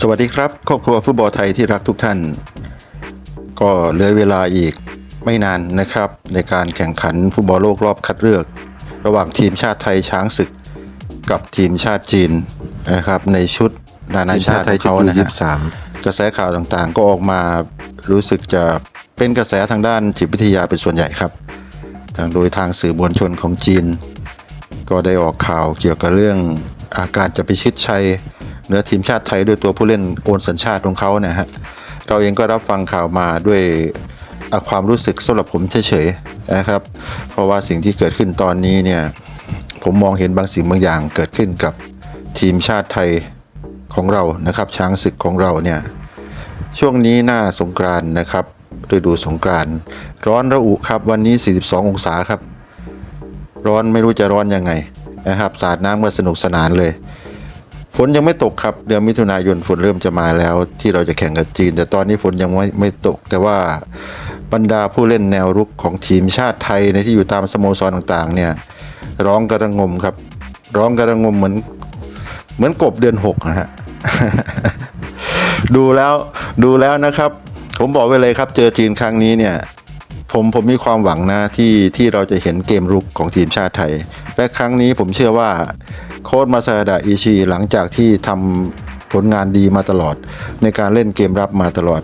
สวัสดีครับ ครอบครัวฟุตบอลไทยที่รักทุกท่าน ก็เหลือเวลาอีกไม่นานนะครับ ในการแข่งขันฟุตบอลโลกรอบคัดเลือก ระหว่างทีมชาติไทยช้างศึกกับทีมชาติจีนนะครับ ในชุดนานาชาติของเขานะฮะกระแสข่าวต่างๆ ก็ออกมารู้สึกจะเป็นกระแสทางด้านจิตวิทยาเป็นส่วนใหญ่ครับ ทางโดยทางสื่อมวลชนของจีน ก็ได้ออกข่าวเกี่ยวกับเรื่อง อาการจะไปชิดชัยเหนือทีมชาติไทยด้วยตัวผู้เล่นโอนสัญชาติของเขาเนะฮะเราเองก็รับฟังข่าวมาด้วยความรู้สึกสำหรับผมเฉยๆนะครับ เพราะว่าสิ่งที่เกิดขึ้นตอนนี้เนี่ยผมมองเห็นบางสิ่งบางอย่างเกิดขึ้นกับทีมชาติไทยของเรานะครับ ช้างศึกของเราเนี่ยช่วงนี้หน้าสงกรานนะครับฤดูสงกรานร้อนระอุครับวันนี้ 42 องศาครับ ร้อนไม่รู้จะร้อนยังไง นะครับสาดน้ำก็สนุกสนานเลย ฝนยังไม่ตกครับเดือนมิถุนายนฝนเริ่มจะมาแล้ว ที่เราจะแข่งกับจีน แต่ตอนนี้ฝนยังไม่ไม่ตก แต่ว่าบรรดาผู้เล่นแนวรุกของทีมชาติไทยในที่อยู่ตามสโมสรต่างๆ เนี่ยร้องกระงมครับ ร้องกระงมเหมือนเหมือนกบเดือนหกนะฮะดูแล้วดูแล้วนะครับ ผมบอกไว้เลยครับ เจอจีนครั้งนี้เนี่ย ผมผมมีความหวังนะที่ที่เราจะเห็นเกมรุกของทีมชาติไทย และครั้งนี้ผมเชื่อว่าโค้ชมาซาดะอิชิหลังจากที่ทำผลงานดีมาตลอด ในการเล่นเกมรับมาตลอด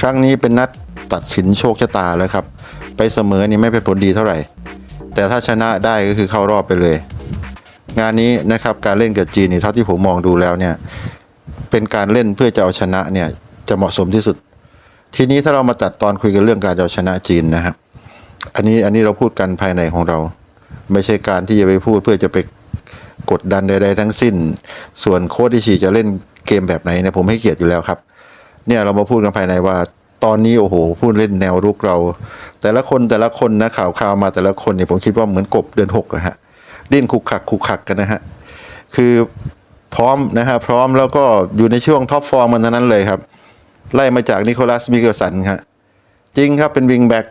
ครั้งนี้เป็นนัดตัดสินโชคชะตาแล้วครับ ไปเสมอนี่ไม่เป็นผลดีเท่าไหร่ แต่ถ้าชนะได้ก็คือเข้ารอบไปเลย งานนี้นะครับการเล่นกับจีนนี่เท่าที่ผมมองดูแล้วเนี่ยเป็นการเล่นเพื่อจะเอาชนะเนี่ยจะเหมาะสมที่สุด ทีนี้ถ้าเรามาตัดตอนคุยกันเรื่องการเอาชนะจีนนะครับอันนี้อันนี้เราพูดกันภายในของเรา ไม่ใช่การที่จะไปพูดเพื่อจะไปกดดันใดๆทั้งสิ้น ส่วนโค้ชที่ชีจะเล่นเกมแบบไหนเนี่ยผมให้เกียรติอยู่แล้วครับ เนี่ยเรามาพูดกันภายในว่าตอนนี้โอ้โหพูดเล่นแนวรุกเรา แต่ละคนแต่ละคนนะข่าวข่าวมาแต่ละคนเนี่ยผมคิดว่าเหมือนกบเดือนหกอะฮะดิ้นคุกคักคุกคักกันนะฮะคือพร้อมนะฮะพร้อมแล้วก็อยู่ในช่วงท็อปฟอร์มมันนั้นเลยครับ ไล่มาจากนิโคลัสมิเกลสันครับจริงครับเป็นวิงแบ็ก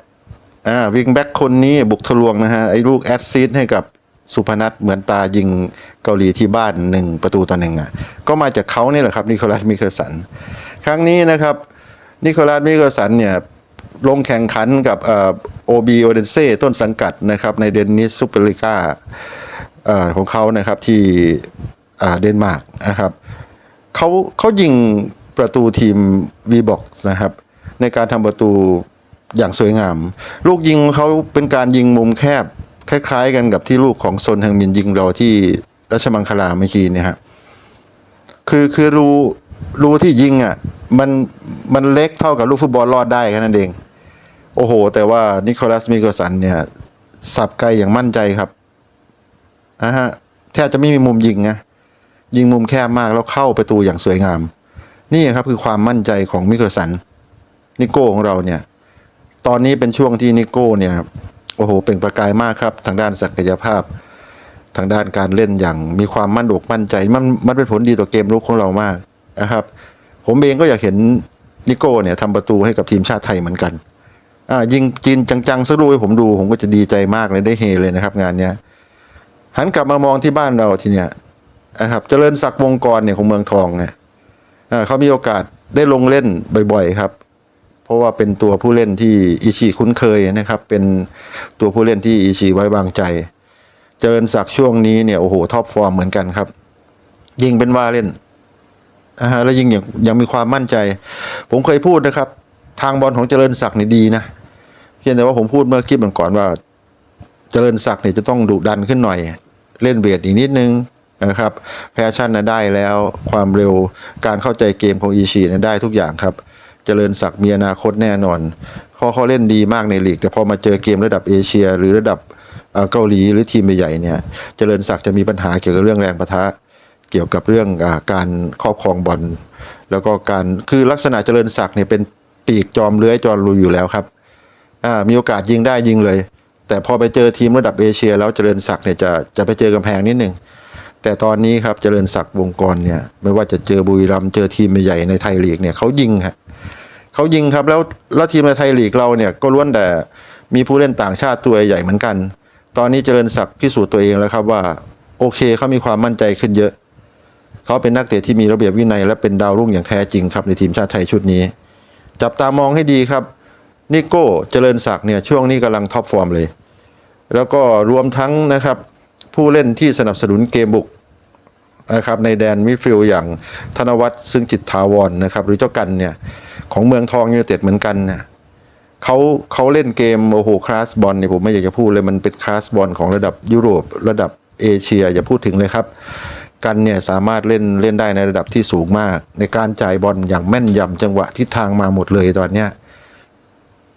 อ่าวิงแบ็กคนนี้บุกทะลวงนะฮะไอ้ลูกแอดซีดให้กับสุพนัทเหมือนตายิงเกาหลีที่บ้านหนึ่งประตูต่อหนึ่งอะก็มาจากเขานี่แหละครับนิโคลัสมิเกลสัน ครั้งนี้นะครับนิโคลัสมิเกลสันเนี่ยลงแข่งขันกับเอ่อโอบีโอเดนเซ่ต้นสังกัดนะครับในเดนนิสซูเปอร์ลิก้าเอ่อของเขานะครับที่อ่าเดนมาร์กนะครับเขาเขายิงประตูทีม v b o x นะครับในการทำประตู อย่างสวยงาม ลูกยิงเขาเป็นการยิงมุมแคบ คล้าย ๆ กันกับที่ลูกของซนฮังมินยิงเราที่รัชมังคลาเมื่อกี้เนี่ยฮะคือคือรูรูที่ยิงอะมันมันเล็กเท่ากับลูกฟุตบอลรอดได้แค่นั้นเอง โอ้โห แต่ว่านิโคลัสมิโกสันเนี่ยสับไกลอย่างมั่นใจครับนะฮะแทบจะไม่มีมุมยิงนะยิงมุมแคบมากแล้วเข้าประตูอย่างสวยงาม นี่ครับคือความมั่นใจของมิเคิลสันนิโก้ของเราเนี่ย ตอนนี้เป็นช่วงที่นิโก้เนี่ยโอ้โหเปล่งประกายมากครับ ทางด้านศักยภาพ ทางด้านการเล่นอย่างมีความมั่นอกมั่นใจ มันมันเป็นผลดีต่อเกมลุกของเรามากนะครับ ผมเองก็อยากเห็นนิโก้เนี่ยทำประตูให้กับทีมชาติไทยเหมือนกันอ่ายิงจีนจังๆสักลูกให้ผมดู ผมก็จะดีใจมากเลยได้เฮเลยนะครับ งานเนี้ยหันกลับมามองที่บ้านเราทีเนี้ยนะครับเจริญศักดิ์วงกรเนี่ยของเมืองทองเนี่ยอ่าเขามีโอกาสได้ลงเล่นบ่อย ๆ ครับ เพราะว่าเป็นตัวผู้เล่นที่อิชิคุ้นเคยนะครับ เป็นตัวผู้เล่นที่อิชิไว้วางใจ เจริญศักดิ์ช่วงนี้เนี่ยโอ้โหท็อปฟอร์มเหมือนกันครับ ยิงเป็นว่าเล่นนะฮะแล้วยิงอย่างยังมีความมั่นใจ ผมเคยพูดนะครับ ทางบอลของเจริญศักดิ์นี่ดีนะเพียงแต่ว่าผมพูดเมื่อคลิปมันก่อนว่า เจริญศักดิ์เนี่ยจะต้องดุดันขึ้นหน่อย เล่นเวทอีกนิดนึงนะครับแพชชั่นนะได้แล้วความเร็วการเข้าใจเกมของอีชีนะได้ทุกอย่างครับ จริญศักดิ์มีอนาคตแน่นอนเขาเขาเล่นดีมากในลีก แต่พอมาเจอเกมระดับเอเชีย หรือระดับเกาหลีหรือทีมใหญ่ๆเนี่ย เจริญศักดิ์จะมีปัญหาเกี่ยวกับเรื่องแรงประทะ เกี่ยวกับเรื่องอการครอบครองบอลแล้วก็การคือลักษณะเจริญศักดิ์เนี่ยเป็นปีกจอมเลื้อยจอมลุยอยู่แล้วครับมีโอกาสยิงได้ยิงเลย แต่พอไปเจอทีมระดับเอเชีย แล้วเจริญศักดิ์เนี่ยจะจะไปเจอกำแพงนิดหนึ่งแต่ตอนนี้ครับเจริญศักดิ์วงกรเนี่ยไม่ว่าจะเจอบุรีรัมย์เจอทีมใหญ่ในไทยลีกเนี่ยเขายิงฮะ เขายิงครับแล้วแล้วทีมในไทยลีกเราเนี่ยก็ล้วนแต่มีผู้เล่นต่างชาติตัวใหญ่เหมือนกัน ตอนนี้เจริญศักดิ์พิสูจน์ตัวเองแล้วครับว่า โอเคเขามีความมั่นใจขึ้นเยอะ เขาเป็นนักเตะที่มีระเบียบวินัยและเป็นดาวรุ่งอย่างแท้จริงครับในทีมชาติไทยชุดนี้ จับตามองให้ดีครับนิโก้เจริญศักดิ์เนี่ยช่วงนี้กำลังท็อปฟอร์มเลย แล้วก็รวมทั้งนะครับผู้เล่นที่สนับสนุนเกมบุก นะครับในแดนมิดฟิลด์อย่างธนวัฒน์ซึ่งจิตถาวรนนะครับหรือเจ้ากันเนี่ยของเมืองทองยูไนเต็ดเหมือนกันนะเขาเขาเล่นเกมโอ้โหคลาสบอลเนี่ยผมไม่อยากจะพูดเลยมันเป็นคลาสบอลของระดับยุโรประดับเอเชียอย่าพูดถึงเลยครับ กันเนี่ยสามารถเล่นเล่นได้ในระดับที่สูงมาก ในการจ่ายบอลอย่างแม่นยำจังหวะทิศทางมาหมดเลยตอนเนี้ย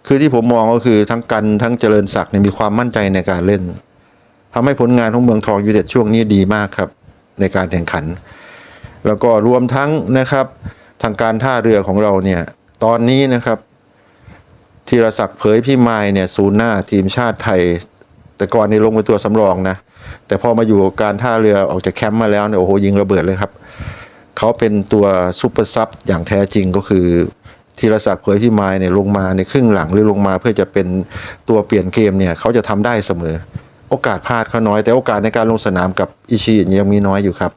คือที่ผมมองก็คือทั้งกันทั้งเจริญศักดิ์เนี่ยมีความมั่นใจในการเล่นทำให้ผลงานของเมืองทองยูไนเต็ดช่วงนี้ดีมากครับ ในการแข่งขัน แล้วก็รวมทั้งนะครับทางการท่าเรือของเราเนี่ยตอนนี้นะครับธีรศักดิ์เผยพี่ไมายเนี่ยศูนย์หน้าทีมชาติไทย แต่ก่อนนี่ลงเป็นตัวสำรองนะแต่พอมาอยู่กับการท่าเรือออกจากแคมป์มาแล้วเนี่ยโอ้โหยิงระเบิดเลยครับเขาเป็นตัวซุปเปอร์ซับอย่างแท้จริงก็คือธีรศักดิ์เผยพี่ไมายเนี่ยลงมาในครึ่งหลังหรือลงมาเพื่อจะเป็นตัวเปลี่ยนเกมเนี่ยเขาจะทำได้เสมอ โอกาสพลาดเขาน้อย แต่โอกาสในการลงสนามกับอิชิยังมีน้อยอยู่ครับ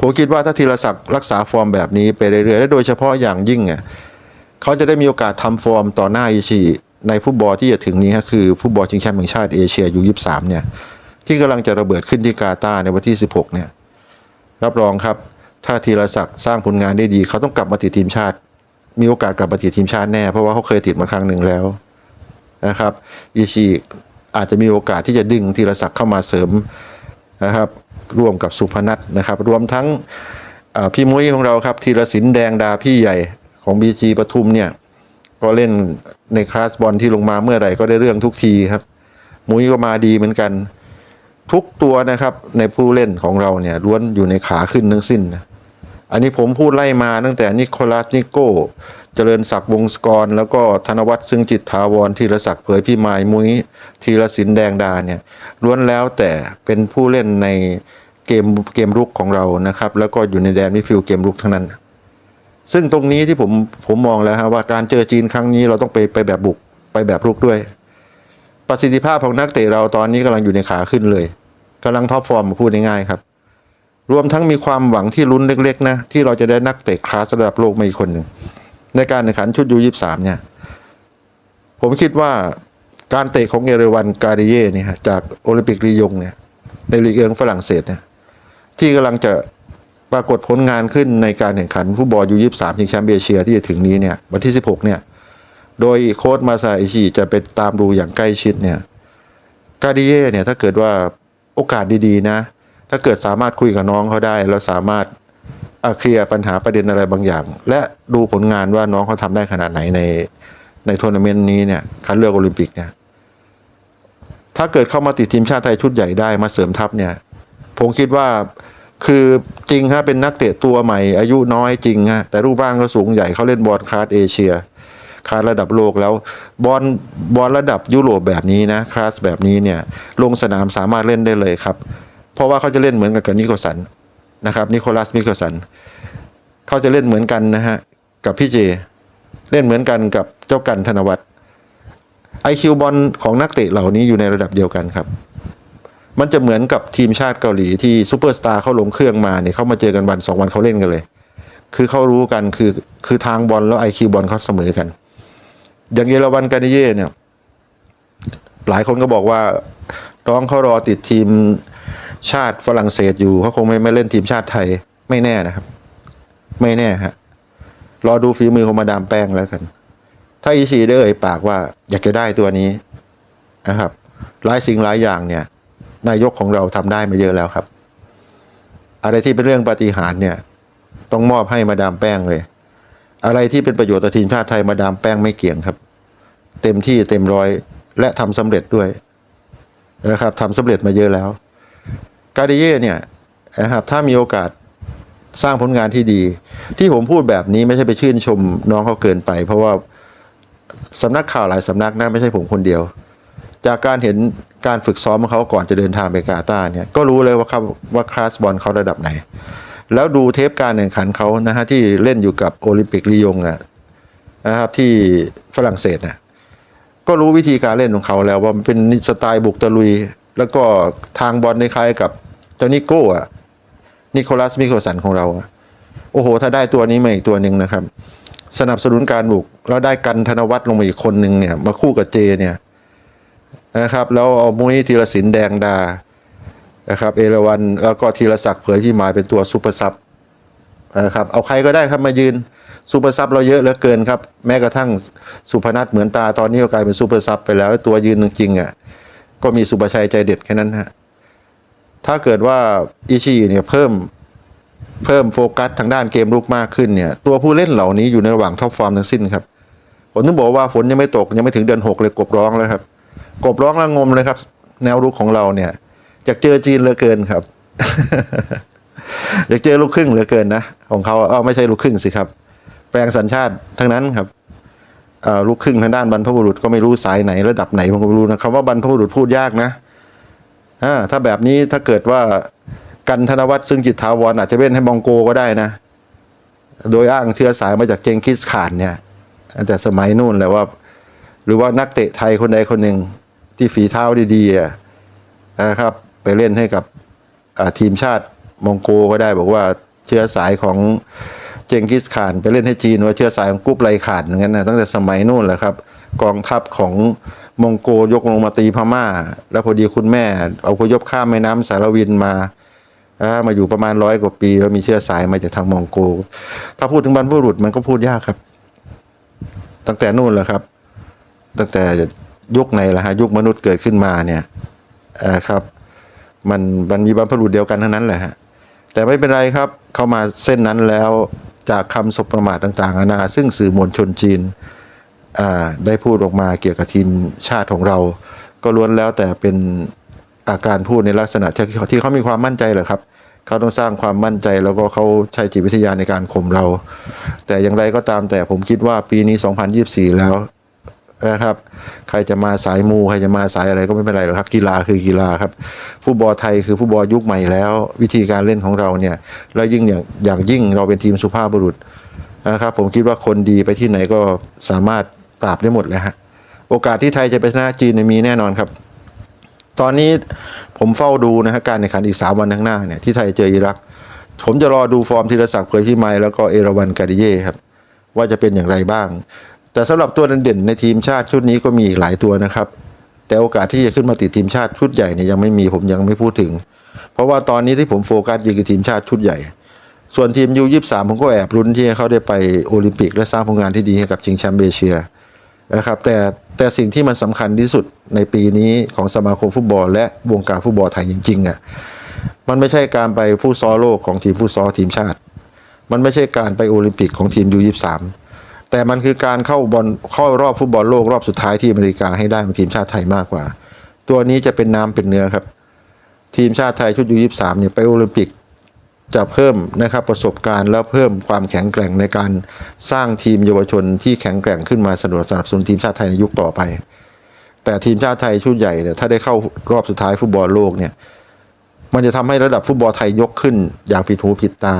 ผมคิดว่าถ้าธีรศักดิ์รักษาฟอร์มแบบนี้ไปเรื่อยๆและโดยเฉพาะอย่างยิ่งอะเขาจะได้มีโอกาสทำฟอร์มต่อหน้าอิชิในฟุตบอลที่จะถึงนี้ก็คือฟุตบอลชิงแชมป์แห่งชาติเอเชียยูยี่สามเนี่ยที่กำลังจะระเบิดขึ้นที่กาตาร์ในวันที่ 16เนี่ยรับรองครับถ้าธีรศักดิ์สร้างผลงานได้ดี เขาต้องกลับมาติดทีมชาติ มีโอกาสกลับมาติดทีมชาติแน่เพราะว่าเขาเคยติดมาครั้งหนึ่งแล้วนะครับอิชิ อาจจะมีโอกาสที่จะดึงธีรศักดิ์เข้ามาเสริมนะครับร่วมกับสุพนัทนะครับรวมทั้งพี่มุ้ยของเราครับธีรศิลป์แดงดาพี่ใหญ่ของบีจีปทุมเนี่ยก็เล่นในคลาสบอลที่ลงมาเมื่อไหร่ก็ได้เรื่องทุกทีครับ มุ้ยก็มาดีเหมือนกัน ทุกตัวนะครับในผู้เล่นของเราเนี่ยล้วนอยู่ในขาขึ้นทั้งสิ้นนะอันนี้ผมพูดไล่มาตั้งแต่นิโคลัสนิโก้ เจริญศักดิ์วงศกร แล้วก็ธนวัฒน์ซึ่งจิตถาวรธีรศักดิ์เผยพี่มายมุ้ยธีรศิลป์แดงดาเนี่ยล้วนแล้วแต่เป็นผู้เล่นในเกมเกมรุกของเรานะครับ แล้วก็อยู่ในแดนมิฟิลเกมรุกทั้งนั้น ซึ่งตรงนี้ที่ผมผมมองแล้วฮะว่าการเจอจีนครั้งนี้เราต้องไปไปแบบบุกไปแบบรุกด้วย ประสิทธิภาพของนักเตะเราตอนนี้กำลังอยู่ในขาขึ้นเลยกำลังท็อปฟอร์มพูดง่ายๆครับ รวมทั้งมีความหวังที่ลุ้นเล็กๆนะที่เราจะได้นักเตะคลาสระดับโลกมาอีกคนหนึ่ง ในการแข่งขันชุดยูยี่สามเนี่ย ผมคิดว่าการเตะของเอเรวันการิเย่เนี่ยจากโอลิมปิกลียงเนี่ยในลีกเอิงฝรั่งเศสเนี่ยที่กำลังจะปรากฏผลงานขึ้นในการแข่งขันฟุตบอลยูยี่สามชิงแชมป์เอเชียที่จะถึงนี้เนี่ยวันที่สิบหกเนี่ย โดยโค้ชมาซาอิชิจะไปตามดูอย่างใกล้ชิดเนี่ยกาดิเย่เนี่ยถ้าเกิดว่าโอกาสดีๆนะ ถ้าเกิดสามารถคุยกับน้องเขาได้ แล้วสามารถ เคลียร์ปัญหาประเด็นอะไรบางอย่าง และดูผลงานว่าน้องเขาทำได้ขนาดไหนในในทัวร์นาเมนต์นี้เนี่ยคัดเลือกโอลิมปิกเนี่ยถ้าเกิดเข้ามาติดทีมชาติไทยชุดใหญ่ได้มาเสริมทัพเนี่ยผมคิดว่าคือจริงฮะเป็นนักเตะตัวใหม่ อายุน้อยจริงฮะแต่รูปร่างก็สูงใหญ่เขาเล่นบอลคลาสเอเชียคลาสระดับโลกแล้วบอลบอลระดับยุโรปแบบนี้นะคลาสแบบนี้เนี่ยลงสนามสามารถเล่นได้เลยครับ เพราะว่าเขาจะเล่นเหมือนกับกับนิโคลสัน นะครับนิโคลัสนิคลสันเขาจะเล่นเหมือนกันนะฮะกับพี่เจ เล่นเหมือนกันกับเจ้ากันธนวัฒน์ไอคิวบอลของนักเตะเหล่านี้อยู่ในระดับเดียวกันครับ มันจะเหมือนกับทีมชาติเกาหลีที่ซูเปอร์สตาร์เขาลงเครื่องมาเนี่ยเขามาเจอกันวันสองวันเขาเล่นกันเลย คือเขารู้กันคือคือทางบอลแล้วไอคิวบอลเขาเสมอกัน อย่างเยอรวันกานิเย่เนี่ยหลายคนก็บอกว่าน้องเขารอติดทีม ชาติฝรั่งเศสอยู่เขาคงไม่ไม่เล่นทีมชาติไทยไม่แน่นะครับ ไม่แน่ฮะรอดูฝีมือของมาดามแป้งแล้วกัน ถ้าอิชิได้เอ่ยปากว่าอยากจะได้ตัวนี้นะครับหลายสิ่งหลายอย่างเนี่ย นายกของเราทำได้มาเยอะแล้วครับ อะไรที่เป็นเรื่องปฏิหารเนี่ย ต้องมอบให้มาดามแป้งเลย อะไรที่เป็นประโยชน์ต่อทีมชาติไทยมาดามแป้งไม่เกี่ยงครับ เต็มที่เต็มร้อยและทำสำเร็จด้วยนะครับทำสำเร็จมาเยอะแล้ว กาดิเย่เนี่ยนะครับถ้ามีโอกาสสร้างผลงานที่ดี ที่ผมพูดแบบนี้ไม่ใช่ไปชื่นชมน้องเขาเกินไป เพราะว่าสำนักข่าวหลายสำนักนะไม่ใช่ผมคนเดียว จากการเห็นการฝึกซ้อมของเขาก่อนจะเดินทางไปกาตาร์เนี่ยก็รู้เลยว่าเขาว่าคลาสบอลเขาระดับไหน แล้วดูเทปการแข่งขันเขานะฮะที่เล่นอยู่กับโอลิมปิกลียงอะนะครับที่ฝรั่งเศสนะก็รู้วิธีการเล่นของเขาแล้วว่ามันเป็นสไตล์บุกตะลุย แล้วก็ทางบอลในคล้ายกับ เจ้านิโก้อะนิโคลัสมิโคสันของเราอะโอ้โห ถ้าได้ตัวนี้มาอีกตัวหนึ่งนะครับ สนับสนุนการบุก แล้วได้กันธนวัฒน์ลงมาอีกคนหนึ่งเนี่ย มาคู่กับเจเนี่ยนะครับ แล้วเอามุ้ยธีรศิลป์แดงดานะครับ เอราวันแล้วก็ธีรศักดิ์เผยพี่หมายเป็นตัวซูเปอร์ซับนะครับเอาใครก็ได้ครับมายืนซูเปอร์ซับเราเยอะเหลือเกินครับ แม้กระทั่งสุพนัทเหมือนตาตอนนี้ก็กลายเป็นซูเปอร์ซับไปแล้วตัวยืนจริงๆอะก็มีสุประชัยใจเด็ดแค่นั้นฮะ ถ้าเกิดว่าอิชิเนี่ยเพิ่มเพิ่มโฟกัสทางด้านเกมรุกมากขึ้นเนี่ย ตัวผู้เล่นเหล่านี้อยู่ในระหว่างท็อปฟอร์มทั้งสิ้นครับผมต้องบอกว่าฝนยังไม่ตกยังไม่ถึงเดือนหกเลยกบร้องแล้วครับ กบร้องแล้วงมเลยครับ แนวรุกของเราเนี่ยอยากเจอจีนเหลือเกินครับ อยากเจอลูกครึ่งเหลือเกินนะของเขาเออไม่ใช่ลูกครึ่งสิครับ แปลงสัญชาติทั้งนั้นครับเออลูกครึ่งทางด้านบรรพบุรุษก็ไม่รู้สายไหนระดับไหนผมก็ไม่รู้นะคำว่าบรรพบุรุษพูดยากนะ อ่าถ้าแบบนี้ถ้าเกิดว่ากันธนวัฒน์ซึ่งจิตถาวรอาจจะเล่นให้มองโกก็ได้นะ โดยอ้างเชื้อสายมาจากเจงกิสข่านเนี่ยตั้งแต่สมัยนู่นแหละว่า หรือว่านักเตะไทยคนใดคนหนึ่งที่ฝีเท้าดีๆนะครับ ไปเล่นให้กับทีมชาติมองโกก็ได้บอกว่าเชื้อสายของเจงกิสข่านไปเล่นให้จีนว่าเชื้อสายของกุ๊บไรข่านอย่างนั้นนะตั้งแต่สมัยนู่นแหละครับ กองทัพของ มองโกยกลงมาตีพม่า แล้วพอดีคุณแม่ เอาพยพข้ามแม่น้ำสารวินมาอมาอยู่ประมาณร้อยกว่าปี แล้วมีเชื้อสายมาจากทางมองโก ถ้าพูดถึงบรรพบุรุษมันก็พูดยากครับ ตั้งแต่นู่นแหละครับ ตั้งแต่ยุคไหนล่ะฮะยุคมนุษย์เกิดขึ้นมาเนี่ยอ่าครับ มันมันมีบรรพบุรุษเดียวกันทั้งนั้นแหละฮะแต่ไม่เป็นไรครับเข้ามาเส้นนั้นแล้วจากคำสบประมาทต่างๆนานาซึ่งสื่อมวลชนจีน ได้พูดออกมาเกี่ยวกับทีมชาติของเรา ก็ล้วนแล้วแต่เป็นอาการพูดในลักษณะที่ที่เขามีความมั่นใจเหรอครับเขาต้องสร้างความมั่นใจแล้วก็เขาใช้จิตวิทยาในการข่มเรา แต่อย่างไรก็ตามแต่ผมคิดว่าปีนี้ 2024 แล้วนะครับ ใครจะมาสายมูใครจะมาสายอะไรก็ไม่เป็นไรหรอกครับ กีฬาคือกีฬาครับ ฟุตบอลไทยคือฟุตบอลยุคใหม่แล้ว วิธีการเล่นของเราเนี่ย แล้วยิ่งอย่างอย่างยิ่งเราเป็นทีมสุภาพบุรุษนะครับ ผมคิดว่าคนดีไปที่ไหนก็สามารถ ปราบได้หมดเลยฮะโอกาสที่ไทยจะไปชนะจีนมีแน่นอนครับ ตอนนี้ผมเฝ้าดูนะฮะการแข่งขันอีก 3 วันข้างหน้าเนี่ยที่ไทยเจออิรัก ผมจะรอดูฟอร์มธีรศักดิ์เผยพิมายแล้วก็เอราวันกาดิเย่ครับว่าจะเป็นอย่างไรบ้าง แต่สำหรับตัวเด่นในทีมชาติชุดนี้ก็มีอีกหลายตัวนะครับ แต่โอกาสที่จะขึ้นมาติดทีมชาติชุดใหญ่เนี่ยยังไม่มีผมยังไม่พูดถึง เพราะว่าตอนนี้ที่ผมโฟกัสยิงคือทีมชาติชุดใหญ่ส่วนทีมยูยี่สามผมก็แอบรุ้นที่เขาได้ไปโอลิมปิกและสร้างผลงานที่ดีให้กับชิงแชมป์เอเชีย นะครับแต่แต่สิ่งที่มันสำคัญที่สุดในปีนี้ของสมาคมฟุตบอล และวงการฟุตบอลไทยจริงๆอะมันไม่ใช่การไปฟุตซอลโลกของทีมฟุตซอลทีมชาติ มันไม่ใช่การไปโอลิมปิกของทีมยูยี่สามแต่มันคือการเข้าบอลเข้ารอบฟุตบอลโลกรอบสุดท้ายที่อเมริกาให้ได้ของทีมชาติไทยมากกว่า ตัวนี้จะเป็นน้ำเป็นเนื้อครับ ทีมชาติไทยชุดยูยี่สามเนี่ยไปโอลิมปิก จะเพิ่มนะครับประสบการณ์แล้วเพิ่มความแข็งแกร่งในการสร้างทีมเยาวชนที่แข็งแกร่งขึ้นมาสนับสนับสนุนทีมชาติไทยในยุคต่อไป แต่ทีมชาติไทยชุดใหญ่เนี่ยถ้าได้เข้ารอบสุดท้ายฟุตบอลโลกเนี่ยมันจะทำให้ระดับฟุตบอลไทยยกขึ้น อย่างผิดหูผิดตา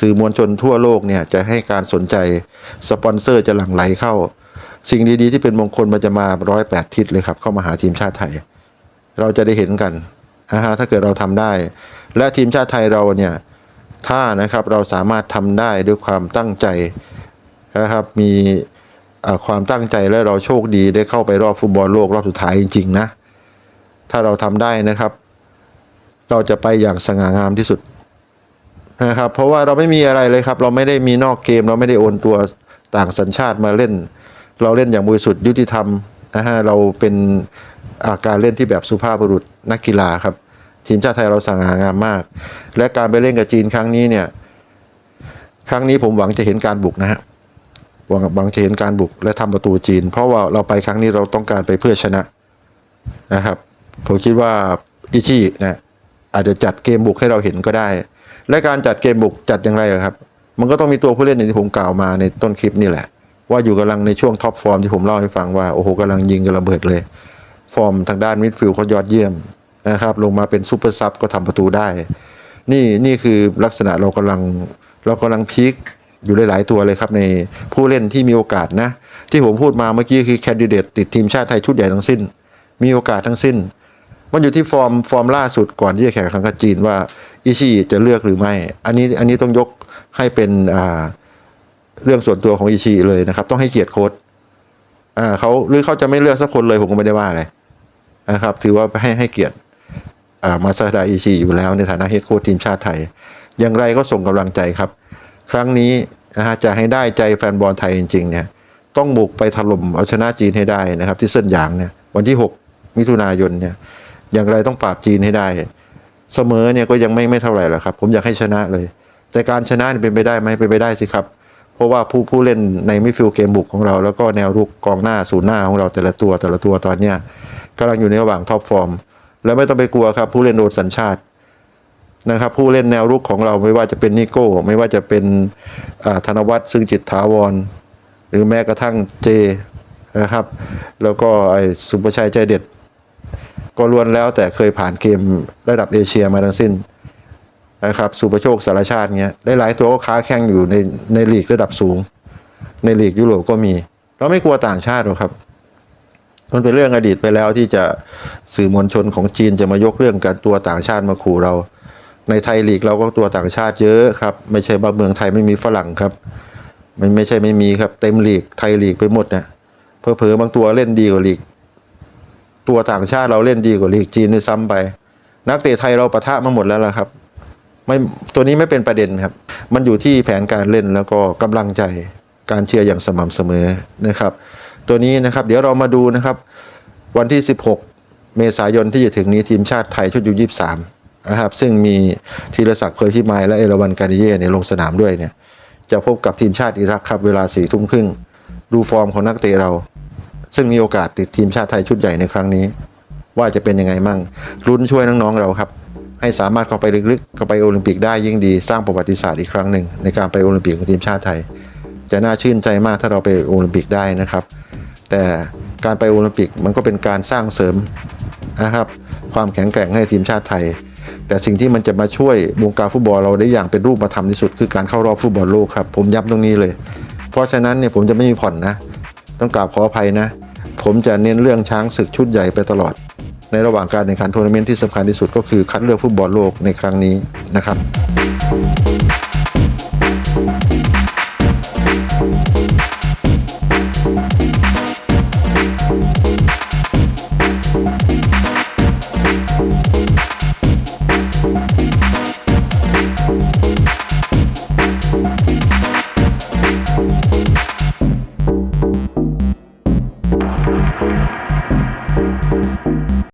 สื่อมวลชนทั่วโลกเนี่ยจะให้การสนใจสปอนเซอร์จะหลั่งไหลเข้า สิ่งดีๆที่เป็นมงคลมันจะมาร้อยแปดทิศเลยครับเข้ามาหาทีมชาติไทย เราจะได้เห็นกันนะฮะถ้าเกิดเราทำได้ และทีมชาติไทยเราเนี่ย ถ้านะครับเราสามารถทำได้ด้วยความตั้งใจนะครับ มีความตั้งใจและเราโชคดีได้เข้าไปรอบฟุตบอลโลกรอบสุดท้ายจริงๆนะ ถ้าเราทำได้นะครับ เราจะไปอย่างสง่างามที่สุดนะครับ เพราะว่าเราไม่มีอะไรเลยครับ เราไม่ได้มีนอกเกม เราไม่ได้โอนตัวต่างสัญชาติมาเล่น เราเล่นอย่างบริสุทธิ์ยุติธรรมนะฮะเราเป็นอาการเล่นที่แบบสุภาพบุรุษนักกีฬาครับ ทีมชาติไทยเราสง่างามมาก และการไปเล่นกับจีนครั้งนี้เนี่ย ครั้งนี้ผมหวังจะเห็นการบุกนะฮะหวังหวังจะเห็นการบุกและทำประตูจีน เพราะว่าเราไปครั้งนี้เราต้องการไปเพื่อชนะนะครับ ผมคิดว่าอิชินะอาจจะจัดเกมบุกให้เราเห็นก็ได้ และการจัดเกมบุกจัดอย่างไรล่ะครับ มันก็ต้องมีตัวผู้เล่นอย่างที่ผมกล่าวมาในต้นคลิปนี่แหละ ว่าอยู่กำลังในช่วงท็อปฟอร์มที่ผมเล่าให้ฟังว่าโอ้โหกำลังยิงกระเบิดเลย ฟอร์มทางด้านมิดฟิลด์เขายอดเยี่ยม นะครับ ลงมาเป็นซูเปอร์ซับก็ทำประตูได้ นี่นี่คือลักษณะเรากำลังเรากำลังพีคอยู่หลาย ๆ ตัวเลยครับในผู้เล่นที่มีโอกาสนะ ที่ผมพูดมาเมื่อกี้คือแคนดิเดตติดทีมชาติไทยชุดใหญ่ทั้งสิ้น มีโอกาสทั้งสิ้น มันอยู่ที่ฟอร์มฟอร์มล่าสุดก่อนที่จะแข่งขันกับจีนว่าอิชิจะเลือกหรือไม่ อันนี้อันนี้ต้องยกให้เป็นอ่าเรื่องส่วนตัวของอิชิเลยนะครับ ต้องให้เกียรติโค้ชอ่าเขาหรือเขาจะไม่เลือกสักคนเลยผมก็ไม่ได้ว่าอะไรนะครับ ถือว่าให้ให้เกียรติ มาซาดาอิชิอยู่แล้วในฐานะเฮดโค้ชทีมชาติไทย อย่างไรก็ส่งกำลังใจครับ ครั้งนี้นะฮะจะให้ได้ใจแฟนบอลไทยจริงๆเนี่ยต้องบุกไปถล่มเอาชนะจีนให้ได้นะครับ ที่เซินหยางเนี่ยวันที่ 6 มิถุนายนเนี่ยอย่างไรต้องปราบจีนให้ได้ เสมอเนี่ยก็ยังไม่ไม่เท่าไหร่หรอกครับ ผมอยากให้ชนะเลย แต่การชนะนี่เป็นไปได้ไหมเป็นไปได้สิครับ เพราะว่าผู้ผู้เล่นในมิดฟิลด์เกมบุกของเรา แล้วก็แนวรุกกองหน้าศูนย์หน้าของเราแต่ละตัวแต่ละตัวตอนเนี้ยกำลังอยู่ในระหว่างท็อปฟอร์ม แล้วไม่ต้องไปกลัวครับผู้เล่นโดนสัญชาตินะครับผู้เล่นแนวรุกของเราไม่ว่าจะเป็นนิโก้ ไม่ว่าจะเป็นธนวัฒน์ซึ่งจิตถาวร หรือแม้กระทั่งเจนะครับ แล้วก็ไอ้สุประชัยใจเด็ด ก็ล้วนแล้วแต่เคยผ่านเกมระดับเอเชียมาทั้งสิ้นนะครับสุประโชคสารชาติเงี้ยหลายตัวก็ค้าแข่งอยู่ในในลีกระดับสูง ในลีกยุโรปก็มี เราไม่กลัวต่างชาติหรอกครับ มันเป็นเรื่องอดีตไปแล้วที่จะสื่อมวลชนของจีนจะมายกเรื่องการตัวต่างชาติมาขู่เรา ในไทยลีกเราก็ตัวต่างชาติเยอะครับ ไม่ใช่ว่าเมืองไทยไม่มีฝรั่งครับ มันไม่ใช่ไม่มีครับเต็มลีกไทยลีกไปหมดเนะเพอเพอๆบางตัวเล่นดีกว่าลีก ตัวต่างชาติเราเล่นดีกว่าลีกจีนด้วยซ้ำไป นักเตะไทยเราปะทะมาหมดแล้วล่ะครับ ไม่ตัวนี้ไม่เป็นประเด็นครับ มันอยู่ที่แผนการเล่นแล้วก็กำลังใจการเชียร์อย่างสม่ำเสมอนะครับ ตัวนี้นะครับ เดี๋ยวเรามาดูนะครับ วันที่ 16 เมษายนที่จะถึงนี้ทีมชาติไทยชุดยู23นะครับ ซึ่งมีธีรศักดิ์เผยพิมายและเอราวันการิเย่เนี่ยลงสนามด้วยเนี่ย จะพบกับทีมชาติอิรักครับเวลาสี่ทุ่มครึ่งดูฟอร์มของนักเตะเรา ซึ่งมีโอกาสติดทีมชาติไทยชุดใหญ่ในครั้งนี้ ว่าจะเป็นยังไงมั่งลุ้นช่วยน้องๆเราครับให้สามารถเข้าไปลึกๆ เข้าไปโอลิมปิกได้ยิ่งดี สร้างประวัติศาสตร์อีกครั้งหนึ่งในการไปโอลิมปิกของทีมชาติไทย จะน่าชื่นใจมากถ้าเราไปโอลิมปิกได้นะครับ แต่การไปโอลิมปิกมันก็เป็นการสร้างเสริมนะครับ ความแข็งแกร่งให้ทีมชาติไทย แต่สิ่งที่มันจะมาช่วยวงการฟุตบอลเราได้อย่างเป็นรูปธรรมที่สุด คือการเข้ารอบฟุตบอลโลกครับ ผมย้ำตรงนี้เลย เพราะฉะนั้นเนี่ยผมจะไม่มีผ่อนนะ ต้องกราบขออภัยนะ ผมจะเน้นเรื่องช้างศึกชุดใหญ่ไปตลอด ในระหว่างการแข่งขันทัวร์นาเมนต์ที่สำคัญที่สุดก็คือคัดเลือกฟุตบอลโลกในครั้งนี้นะครับ